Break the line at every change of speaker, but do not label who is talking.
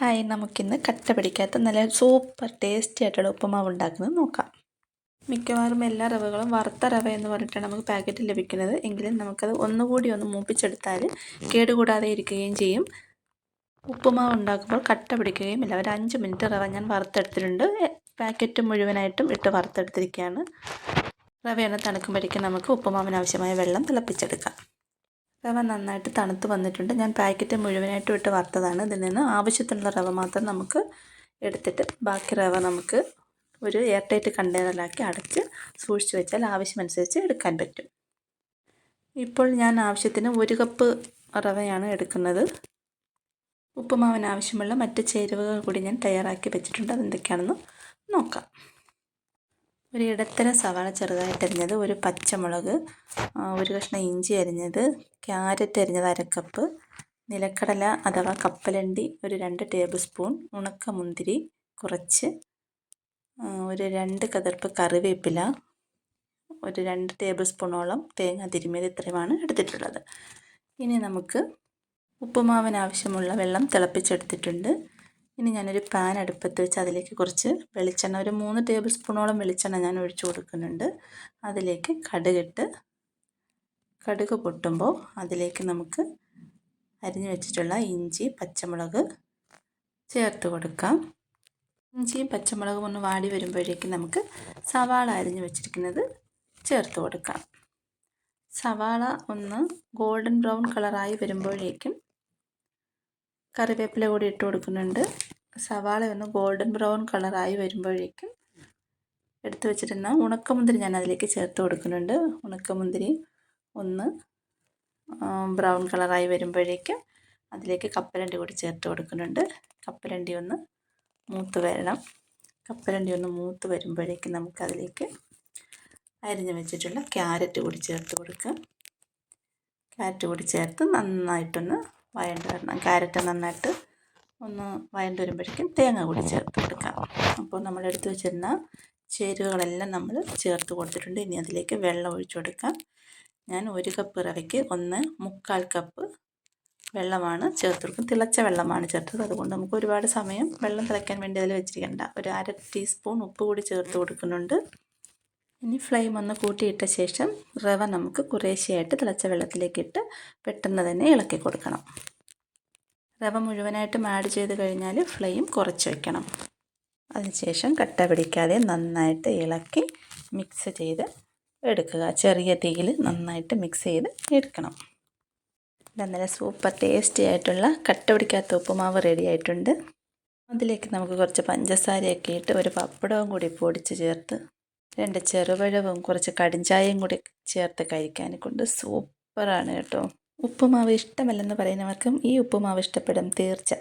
Hi നമുക്കിന്ന് കട്ട പിടിക്കാത്ത നല്ല സൂപ്പർ ടേസ്റ്റി ആയിട്ടുള്ള ഉപ്പുമാവ് ഉണ്ടാക്കുന്നത് നോക്കാം. മിക്കവാറും എല്ലാ റവകളും വറുത്ത റവ എന്ന് പറഞ്ഞിട്ടാണ് നമുക്ക് പാക്കറ്റിൽ ലഭിക്കുന്നത്. എങ്കിലും നമുക്കത് ഒന്നുകൂടി ഒന്ന് മൂപ്പിച്ചെടുത്താൽ കേടുകൂടാതെ ഇരിക്കുകയും ചെയ്യും. ഉപ്പുമാവ് ഉണ്ടാക്കുമ്പോൾ കട്ട പിടിക്കുകയും ഇല്ല. ഒരു അഞ്ച് മിനിറ്റ് റവ ഞാൻ വറുത്തെടുത്തിട്ടുണ്ട്. പാക്കറ്റ് മുഴുവനായിട്ടും ഇട്ട് വറുത്തെടുത്തിരിക്കുകയാണ്. റവയാണ് തണുക്കുമ്പോഴേക്കും നമുക്ക് ഉപ്പുമാവിന് ആവശ്യമായ വെള്ളം തിളപ്പിച്ചെടുക്കാം. റവ നന്നായിട്ട് തണുത്ത് വന്നിട്ടുണ്ട്. ഞാൻ പാക്കറ്റ് മുഴുവനായിട്ട് ഇട്ട് വറുത്തതാണ്. ഇതിൽ നിന്ന് ആവശ്യത്തിനുള്ള റവ മാത്രം നമുക്ക് എടുത്തിട്ട് ബാക്കി റവ നമുക്ക് ഒരു എയർ ടൈറ്റ് കണ്ടെയ്നറിലാക്കി അടച്ച് സൂക്ഷിച്ച് വെച്ചാൽ ആവശ്യമനുസരിച്ച് എടുക്കാൻ പറ്റും. ഇപ്പോൾ ഞാൻ ആവശ്യത്തിന് ഒരു കപ്പ് റവയാണ് എടുക്കുന്നത്. ഉപ്പുമാവിന് ആവശ്യമുള്ള മറ്റ് ചേരുവകൾ കൂടി ഞാൻ തയ്യാറാക്കി വെച്ചിട്ടുണ്ട്. അതെന്തൊക്കെയാണെന്ന് നോക്കാം. ഒരു ഇടത്തരം സവാള ചെറുതായിട്ട് അരിഞ്ഞത് ഒരു പച്ചമുളക് ഒരു കഷ്ണം ഇഞ്ചി അരിഞ്ഞത് ക്യാരറ്റ് അരിഞ്ഞത് അരക്കപ്പ് നിലക്കടല അഥവാ കപ്പലണ്ടി ഒരു രണ്ട് ടേബിൾ സ്പൂൺ ഉണക്കമുന്തിരി കുറച്ച് ഒരു രണ്ട് കതിർപ്പ് കറിവേപ്പില ഒരു രണ്ട് ടേബിൾ സ്പൂണോളം തേങ്ങ തിരുമിയത് ഇത്രയുമാണ് എടുത്തിട്ടുള്ളത്. ഇനി നമുക്ക് ഉപ്പുമാവിന് ആവശ്യമുള്ള വെള്ളം തിളപ്പിച്ചെടുത്തിട്ടുണ്ട്. ഇനി ഞാനൊരു പാൻ അടുപ്പത്ത് വെച്ച് അതിലേക്ക് കുറച്ച് വെളിച്ചെണ്ണ ഒരു മൂന്ന് ടേബിൾ സ്പൂണോളം വെളിച്ചെണ്ണ ഞാൻ ഒഴിച്ചു കൊടുക്കുന്നുണ്ട്. അതിലേക്ക് കടുകിട്ട് കടുക് പൊട്ടുമ്പോൾ അതിലേക്ക് നമുക്ക് അരിഞ്ഞു വെച്ചിട്ടുള്ള ഇഞ്ചി പച്ചമുളക് ചേർത്ത് കൊടുക്കാം. ഇഞ്ചിയും പച്ചമുളകും ഒന്ന് വാടി വരുമ്പോഴേക്കും നമുക്ക് സവാള അരിഞ്ഞു വെച്ചിരിക്കുന്നത് ചേർത്ത് കൊടുക്കാം. സവാള ഒന്ന് ഗോൾഡൻ ബ്രൗൺ കളറായി വരുമ്പോഴേക്കും കറിവേപ്പില കൂടി ഇട്ട് കൊടുക്കുന്നുണ്ട്. സവാള ഒന്ന് ഗോൾഡൻ ബ്രൗൺ കളറായി വരുമ്പോഴേക്കും എടുത്തു വെച്ചിരുന്ന ഉണക്കമുന്തിരി ഞാൻ അതിലേക്ക് ചേർത്ത് കൊടുക്കുന്നുണ്ട്. ഉണക്കമുന്തിരി ഒന്ന് ബ്രൗൺ കളറായി വരുമ്പോഴേക്കും അതിലേക്ക് കപ്പലണ്ടി കൂടി ചേർത്ത് കൊടുക്കുന്നുണ്ട്. കപ്പലണ്ടി ഒന്ന് മൂത്ത് വരണം. കപ്പലണ്ടി ഒന്ന് മൂത്ത് വരുമ്പോഴേക്കും നമുക്കതിലേക്ക് അരിഞ്ഞ് വെച്ചിട്ടുള്ള ക്യാരറ്റ് കൂടി ചേർത്ത് കൊടുക്കാം. ക്യാരറ്റ് കൂടി ചേർത്ത് നന്നായിട്ടൊന്ന് വഴണ്ട് വരണം. ക്യാരറ്റ് നന്നായിട്ട് ഒന്ന് വഴണ്ട് വരുമ്പോഴേക്കും തേങ്ങ കൂടി ചേർത്ത് കൊടുക്കാം. അപ്പോൾ നമ്മൾ എടുത്ത് വെച്ചിരുന്ന ചേരുവകളെല്ലാം നമ്മൾ ചേർത്ത് കൊടുത്തിട്ടുണ്ട്. ഇനി അതിലേക്ക് വെള്ളം ഒഴിച്ചു കൊടുക്കാം. ഞാൻ ഒരു കപ്പ് റവയ്ക്ക് ഒന്ന് മുക്കാൽ കപ്പ് വെള്ളമാണ് ചേർത്ത് കൊടുക്കും തിളച്ച വെള്ളമാണ് ചേർത്തത്. അതുകൊണ്ട് നമുക്ക് ഒരുപാട് സമയം വെള്ളം തിളയ്ക്കാൻ വേണ്ടി അതിൽ വെച്ചിരിക്കേണ്ട. ഒരു അര ടീസ്പൂൺ ഉപ്പ് കൂടി ചേർത്ത് കൊടുക്കുന്നുണ്ട്. ഇനി ഫ്ലെയിം ഒന്ന് കൂട്ടിയിട്ട ശേഷം റവ നമുക്ക് കുറേശ്ശെയായിട്ട് തിളച്ച വെള്ളത്തിലേക്കിട്ട് പെട്ടെന്ന് തന്നെ ഇളക്കി കൊടുക്കണം. റവ മുഴുവനായിട്ടും ആഡ് ചെയ്ത് കഴിഞ്ഞാൽ ഫ്ലെയിം കുറച്ച് വയ്ക്കണം അതിനുശേഷം കട്ട പിടിക്കാതെ നന്നായിട്ട് ഇളക്കി മിക്സ് ചെയ്ത് എടുക്കുക. ചെറിയ തീയിൽ നന്നായിട്ട് മിക്സ് ചെയ്ത് എടുക്കണം. നല്ല സൂപ്പർ ടേസ്റ്റി ആയിട്ടുള്ള കട്ട പിടിക്കാത്ത ഉപ്പുമാവ് റെഡി ആയിട്ടുണ്ട്. അതിലേക്ക് നമുക്ക് കുറച്ച് പഞ്ചസാരയൊക്കെ ഇട്ട് ഒരു പപ്പടവും കൂടി പൊടിച്ച് ചേർത്ത് രണ്ട് ചെറുപഴവും കുറച്ച് കടിഞ്ചായയും കൂടി ചേർത്ത് കഴിക്കാൻ. കൊണ്ട് സൂപ്പറാണ് കേട്ടോ. ഉപ്പുമാവ് ഇഷ്ടമല്ലെന്ന് പറയുന്നവർക്കും ഈ ഉപ്പുമാവ് ഇഷ്ടപ്പെടും തീർച്ച